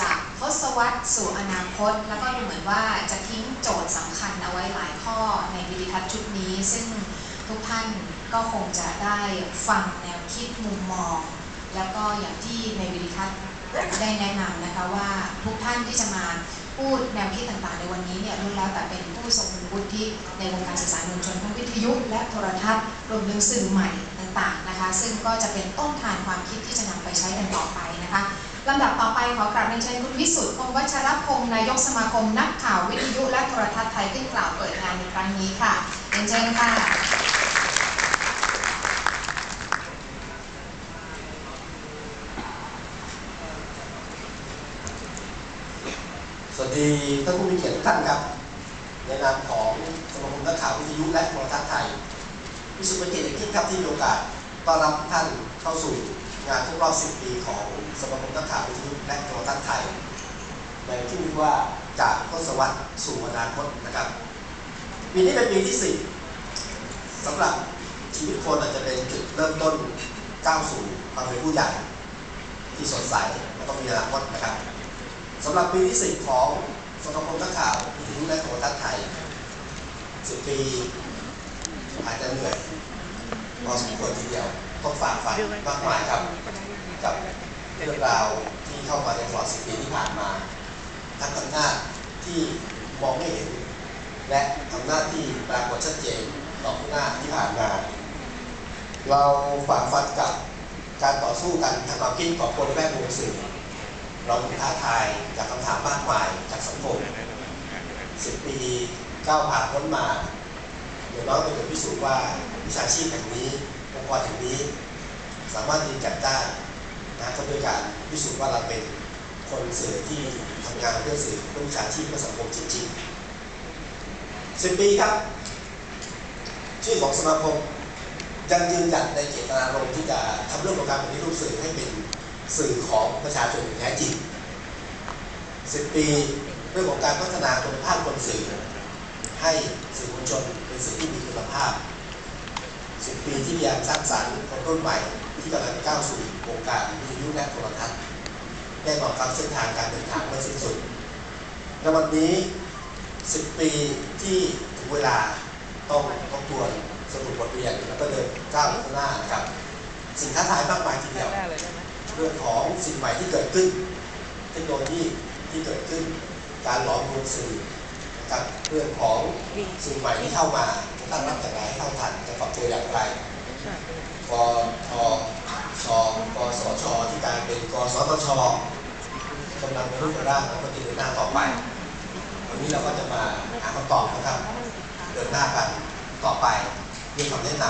จากทศวรรษสู่อนาคต แล้วก็ดูเหมือนว่าจะทิ้งโจทย์สำคัญเอาไว้หลายข้อในวิดีทัศน์ชุดนี้ ซึ่งทุกท่านก็คงจะได้ฟังแนวคิดมุมมอง แล้วก็อย่างที่ในวิดีทัศน์ได้แนะนำนะคะว่าทุกท่านที่จะมาพูดแนวคิดต่างๆ ในวันนี้เนี่ยล้วนแล้วแต่เป็นผู้ทรงคุณวุฒิในวงการสื่อสารมวลชนทั้งวิทยุและโทรทัศน์รวมถึงสื่อใหม่ต่างๆนะคะ ซึ่งก็จะเป็นต้นทานความคิดที่จะนำไปใช้กันต่อไปนะคะ ลำดับต่อไปขอกราบเรียนเชิญคุณวิสุทธิ์คงวัชรพงศ์นายกสมาคมนักข่าววิทยุและโทรทัศน์ไทยขึ้นกล่าวเปิดงานในครั้งนี้ค่ะเรียนเชิญค่ะ สวัสดีท่านผู้มีเกียรติทุกท่านครับในนามของสมาคมนักข่าววิทยุและโทรทัศน์ไทยวิสุทธิ์เป็นเกียรติอย่างยิ่งครับที่มีโอกาสต้อนรับทุกท่านเข้าสู่ งานครบรอบ 10 ปีของสมาคมนักข่าววิทยุและโทรทัศน์ไทย ในที่มีว่าจากทศวรรษสู่อนาคตนะครับ ปีนี้เป็นปีที่ 10สำหรับชีวิตคนอาจจะเป็นจุดเริ่มต้นก้าวสู่ความเป็นผู้ใหญ่ ที่สดใสและต้องมีอนาคตนะครับสำหรับปีที่ 10 ของสมาคมนักข่าววิทยุและโทรทัศน์ไทย 10 ปีอาจจะเหนื่อยพอสมควรทีเดียว ต้องฝากฝันมากมายครับกับเรื่องราวที่เข้ามาในตลอด10ปีที่ผ่านมา ทั้งอำนาจที่มองไม่เห็น และอำนาจที่ปรากฏชัดเจนต่อข้างหน้าที่ผ่านมา เราฝ่าฟันกับการต่อสู้กันทางความคิดของคนในแวดวงสื่อ เราถูกท้าทายจากคำถามมากมายจากสังคมสิบปีก้าวผ่านพ้นมาเดี๋ยวน้องเป็นคนพิสูจน์ว่าวิชาชีพแห่งนี้ องค์กรแห่งนี้ สามารถยืนจัดได้นะก็ด้วยการพิสูจน์ว่าเราเป็นคนสื่อที่ทำงานเพื่อสื่อเพื่อวิชาชีพเพื่อสังคมจริงๆสิบปีครับ ชื่อของสมาคมยังยืนหยัดในเจตนารมณ์ที่จะทำเรื่องของการปฏิรูปสื่อให้เป็นสื่อของประชาชนอย่างแท้จริง10ปีเรื่องของการพัฒนาคุณภาพคนสื่อ ให้สื่อมวลชนเป็นสื่อที่มีคุณภาพ 10 ปีที่พยายามสร้างสรรค์คนรุ่นใหม่ที่กำลังก้าวสู่วงการวิทยุและโทรทัศน์แน่นอนครับเส้นทางการเดินทางไม่สิ้นสุดในวันนี้ 10 ปีที่ถึงเวลาต้องทบทวนสรุปบทเรียนแล้วก็เดินก้าวข้างหน้านะครับสิ่งท้าทายมากมายทีเดียวเรื่องของสิ่งใหม่ที่เกิดขึ้น เทคโนโลยีที่เกิดขึ้น การหลอมรวมสื่อกับเรื่องของสิ่งใหม่ที่เข้ามาตั้งรับอย่างไร ตัวอย่างไรกทชกสช ที่กลายเป็นกสทชกำลังเป็นรูปร่างแล้วก็จะเดิหน้าต่อไป วันนี้เราก็จะมาหาคำตอบนะครับ เดินหน้ากันต่อไปด้วยคำแนะน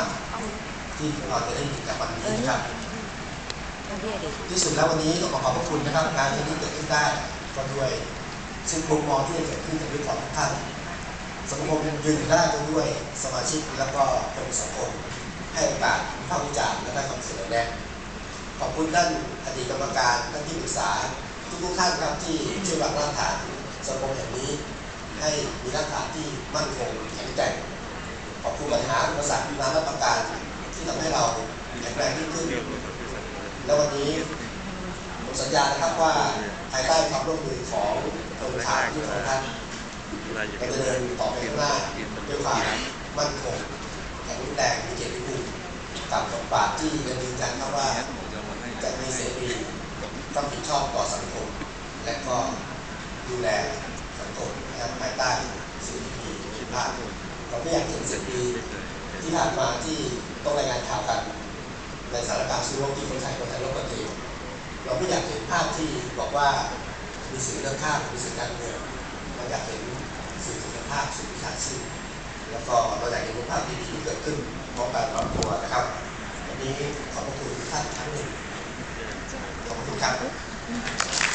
ำที่เราจะได้ยินจากวันนี้นะครับ ที่สุดแล้ววันนี้ต้องขอขอบพระคุณนะครับงานที่นี้เกิดขึ้นได้ก็ด้วยซึ่งมุมมองที่จะเกิดขึ้นจากวยของทุกท่าน สังคมยืนอยู่ได้ด้วยสมาชิกแล้วก็คนสังคมให้โอกาสวิพากษ์วิจารณ์และได้ความเสนอแนะขอบคุณท่านอดีตกรรมการท่านที่ปรึกษาทุกทุกท่านครับที่ช่วยวางรากฐานสังคมแห่งนี้ ให้มีรากฐานที่มั่นคงแข็งแกร่งขอบคุณปัญหาอุปสรรควินาศประการที่ทำให้เราแข็งแรงยิ่งขึ้น แล้ววันนี้ผมสัญญานะครับว่าภายใต้ความร่วมมือของกรมข่าวที่ของท่าน เราจะเดินต่อไปข้างหน้าด้วยความมั่นคงแข็งแรงมีเกียรติภูมิกับบทบาทที่ยังยืนยันครับว่าจะมีเสรีต้องผิดชอบต่อสังคม และก็ดูแลสังคมนะครับภายใต้สิ่งที่มีคุณภาพเราไม่อยากเห็นสิ่งดีที่ผ่านมาที่ต้องรายงานข่าวกัน ในสถานการณ์ซื้อโลกที่คนไทยคนไทยโลกกันเองเราไม่อยากเห็นภาพที่บอกว่ามีสื่อเรื่องข้ามมีสื่อการเมือง เราอยากเห็นสื่อคุณภาพสื่อวิชาชีพแล้วก็เราอยากเห็นภาพที่ดีเกิดขึ้นพร้อมการปรับตัวนะครับวันนี้ขอบคุณทุกท่านครั้งหนึ่งขอบพระคุณครับ